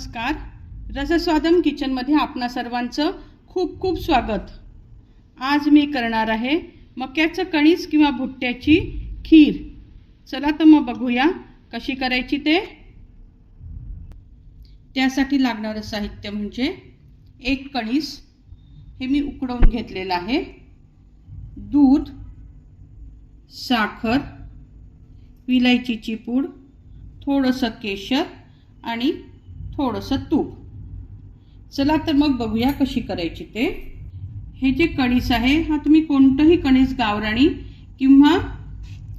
नमस्कार. रसस्वादम किचनमध्ये आपणा सर्वांचं खूप खूप स्वागत. आज मी करणार आहे मक्याचं कणीस किंवा भुट्ट्याची खीर. चला तर मग बघूया कशी करायची ते. त्यासाठी लागणारं साहित्य म्हणजे एक कणीस. हे मी उकडवून घेतलेलं आहे. दूध साखर विलायचीची पूड थोडंसं केशर आणि थोडंसं तूप. चला तर मग बघूया कशी करायची ते. हे जे कणीस आहे हा तुम्ही कोणतंही कणीस गावराणी किंवा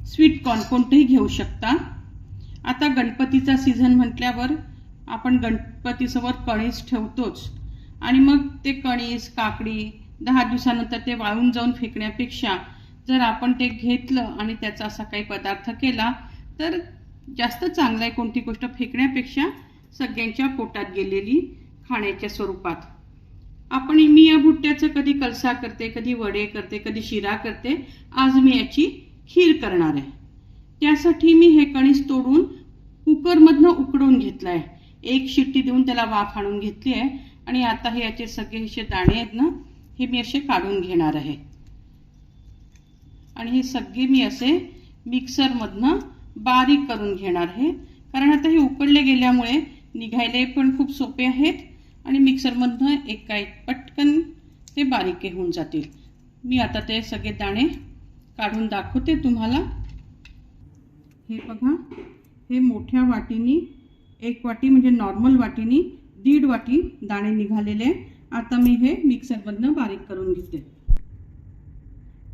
स्वीट कॉर्न कोणतंही घेऊ शकता. आता गणपतीचा सीझन म्हटल्यावर आपण गणपतीसमोर कणीस ठेवतोच. आणि मग ते कणीस काकडी दहा दिवसानंतर ते वाळून जाऊन फेकण्यापेक्षा जर आपण ते घेतलं आणि त्याचा असा काही पदार्थ केला तर जास्त चांगलं आहे कोणती गोष्ट फेकण्यापेक्षा. सगळ्यांच्या पोटात गेलेली खाण्याच्या स्वरूपात. आपण मी या भुट्ट्याचं कधी कलसा करते कधी वडे करते कधी शिरा करते आज मी याची खीर करणार आहे. त्यासाठी मी हे कणीस तोडून कुकरमधनं उकडून घेतलं आहे एक शिट्टी देऊन त्याला वाफ आणून घेतली आहे आणि आता हे याचे सगळे असे दाणे आहेत ना हे मी असे काढून घेणार आहे. आणि हे सगळे मी असे मिक्सरमधनं बारीक करून घेणार आहे. कारण आता हे उकडले गेल्यामुळे निघायला पण खूप सोपे आहेत आणि मिक्सरमधनं एक काय पटकन ते बारीक होऊन जातील. मी आता ते सगळे दाणे काढून दाखवते तुम्हाला. हे बघा हे मोठ्या वाटीनी एक वाटी म्हणजे नॉर्मल वाटीनी दीड वाटी दाणे निघालेले आता मी हे मिक्सरमधनं बारीक करून घेते.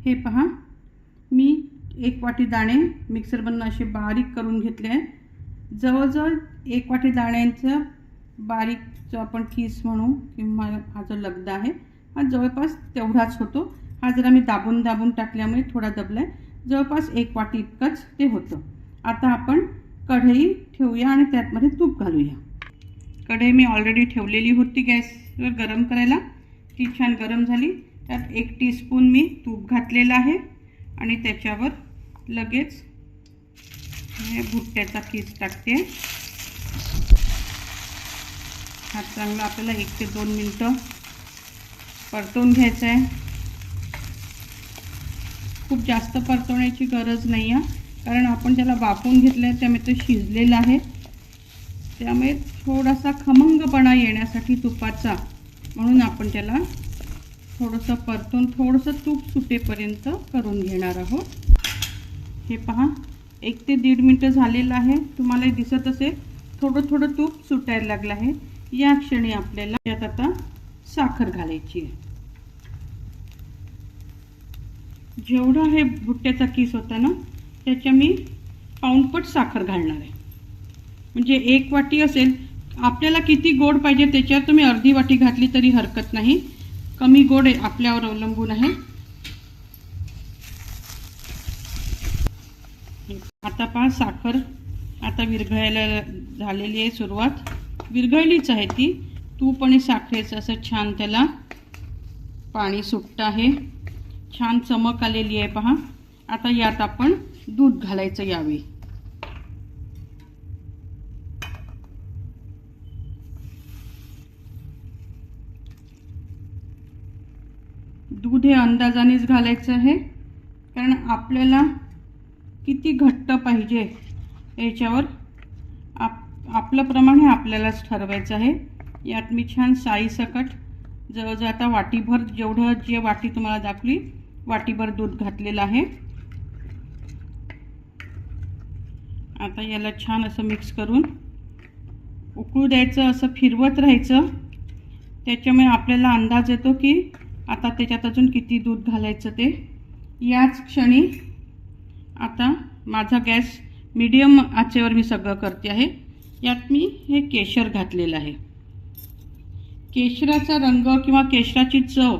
हे पहा मी एक वाटी दाणे मिक्सरमधनं असे बारीक करून घेतले आहे जवळजवळ एक वाटी दाण्यांचं बारीक जो आपण किस म्हणू किंवा हा जो लगदा आहे हा जवळपास तेवढाच होतो. हा जरा मी दाबून दाबून टाकल्यामुळे थोडा दबला आहे जवळपास एक वाटी इतकंच ते होतं. आता आपण कढई ठेवूया आणि त्यातमध्ये तूप घालूया. कढई मी ऑलरेडी ठेवलेली होती गॅसवर गरम करायला. ती छान गरम झाली. त्यात एक टीस्पून मी तूप घातलेलं आहे. आणि त्याच्यावर लगेच भुट्ट्याचा पीस टाकते. हा चांगला आपल्याला एक ते दोन मिनटं परतवून घ्यायचं आहे खूप जास्त परतवण्याची गरज नाही आहे कारण आपण त्याला वाफवून घेतलं आहे त्यामुळे ते शिजलेलं आहे. त्यामुळे थोडासा खमंगपणा येण्यासाठी तुपाचा. म्हणून आपण त्याला थोडंसं परतून थोडंसं तूप सुटेपर्यंत करून घेणार आहोत. हे पहा. एक ते दीड मिनटं झालेलं आहे. तुम्हाला दिसत असेल थोडं थोडं तूप सुटायला लागलं आहे. या क्षणी आपल्याला त्यात आता साखर घालायची आहे. जेवढा हे भुट्ट्याचा किस होता ना त्याच्या मी पाऊणपट साखर घालणार आहे. म्हणजे एक वाटी असेल आपल्याला किती गोड पाहिजे त्याच्यावर तुम्ही अर्धी वाटी घातली तरी हरकत नाही. कमी गोड आहे आपल्यावर अवलंबून आहे. आता पहा साखर आता विरघळायला झालेली आहे सुरुवात. विरघळलीच आहे ती. तूप आणि साखरेचं असं छान त्याला पाणी सुटतं आहे. छान चमक आलेली आहे पहा. आता यात आपण दूध घालायचं यावेळी दूध हे अंदाजानेच घालायचं आहे. कारण आपल्याला किती घट्ट पाहिजे याच्यावर आप आपलं प्रमाण हे आपल्यालाच ठरवायचं आहे. यात मी छान साईसकट जवळजवळ आता वाटीभर जेवढं जे वाटी तुम्हाला दाखली वाटीभर दूध घातलेलं आहे. आता याला छान असं मिक्स करून उकळू द्यायचं असं फिरवत राहायचं. त्याच्यामुळे आपल्याला अंदाज येतो की आता त्याच्यात अजून किती दूध घालायचं ते. याच क्षणी आता माझा गॅस मीडियम आचेवर मी सगळं करते आहे. यात मी हे केशर घातलेलं आहे. केशराचा रंग किंवा केशराची चव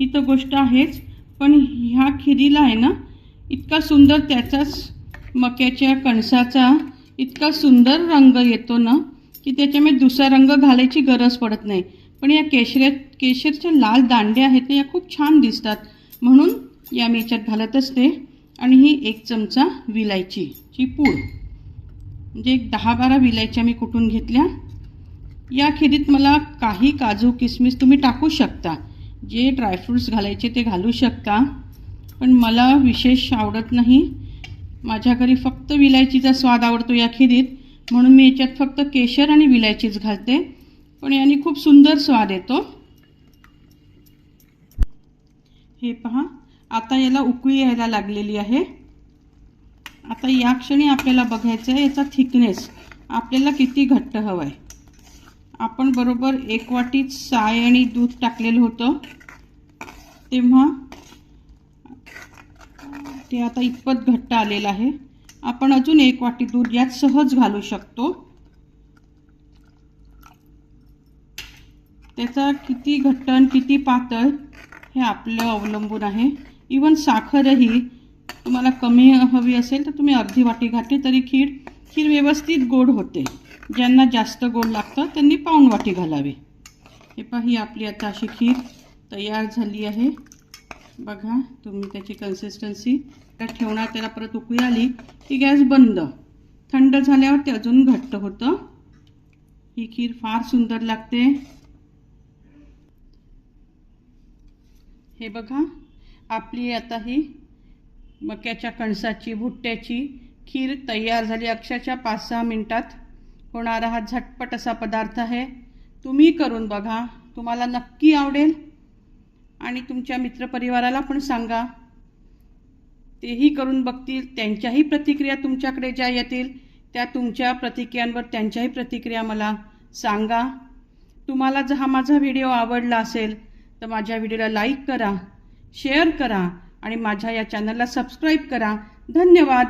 ही तर गोष्ट आहेच पण ह्या खिरीला आहे ना इतका सुंदर त्याचाच मक्याच्या कणसाचा इतका सुंदर रंग येतो ना की त्याच्यामुळे दुसरा रंग घालायची गरज पडत नाही. पण या केशऱ्या केशरच्या लाल दांड्या आहेत ना या खूप छान दिसतात. म्हणून या मी याच्यात घालत असते. आणि ही एक चमचा विलायचीची पूड. म्हणजे एक दहा बारा विलायच्या मी कुटून घेतल्या. या खेरीत मला काही काजू किसमिस तुम्ही टाकू शकता. जे ड्रायफ्रूट्स घालायचे ते घालू शकता. पण मला विशेष आवडत नाही. माझ्या घरी फक्त विलायचीचा स्वाद आवडतो या खेरीत. म्हणून मी याच्यात फक्त केशर आणि विलायचीच घालते. पण याने खूप सुंदर स्वाद येतो. हे पहा. आता याला उकळी यायला लागलेली आहे. आता या क्षणी आपल्याला बघायचं आहे याचा थिकनेस आपल्याला किती घट्ट हवं आहे आपण बरोबर एक वाटीत साय आणि दूध टाकलेलं होतं. तेव्हा ते आता इतपत घट्ट आलेलं आहे. आपण अजून एक वाटी दूध यात सहज घालू शकतो. त्याचा किती घट्ट आणि किती पातळ हे आपलं अवलंबून आहे. इवन साखरही तुम्हाला कमी हवी असेल तर तुम्ही अर्धी वाटी घातली तरी खीर खीर व्यवस्थित गोड होते. ज्यांना जास्त गोड लागतं त्यांनी पाऊण वाटी घालावी. हे पहा ही आपली आता अशी खीर तयार झाली आहे. बघा तुम्ही त्याची कन्सिस्टन्सी त्यात ठेवणार त्याला परत उकळी आली की गॅस बंद. थंड झाल्यावर ते अजून घट्ट होतं. ही खीर फार सुंदर लागते. हे बघा आपली आता ही मक्याच्या कणसाची भुट्ट्याची खीर तयार झाली. अक्षरशः पाच सहा मिनटात होणारा हा झटपट असा पदार्थ आहे. तुम्ही करून बघा. तुम्हाला नक्की आवडेल. आणि तुमच्या मित्रपरिवाराला पण सांगा. तेही करून बघतील. त्यांच्याही प्रतिक्रिया तुमच्याकडे ज्या येतील त्या तुमच्या प्रतिक्रियांवर त्यांच्याही प्रतिक्रिया मला सांगा. तुम्हाला जर हा माझा व्हिडिओ आवडला असेल तर माझ्या व्हिडिओला लाईक करा. शेअर करा आणि माझ्या या चॅनलला सबस्क्राईब करा. धन्यवाद.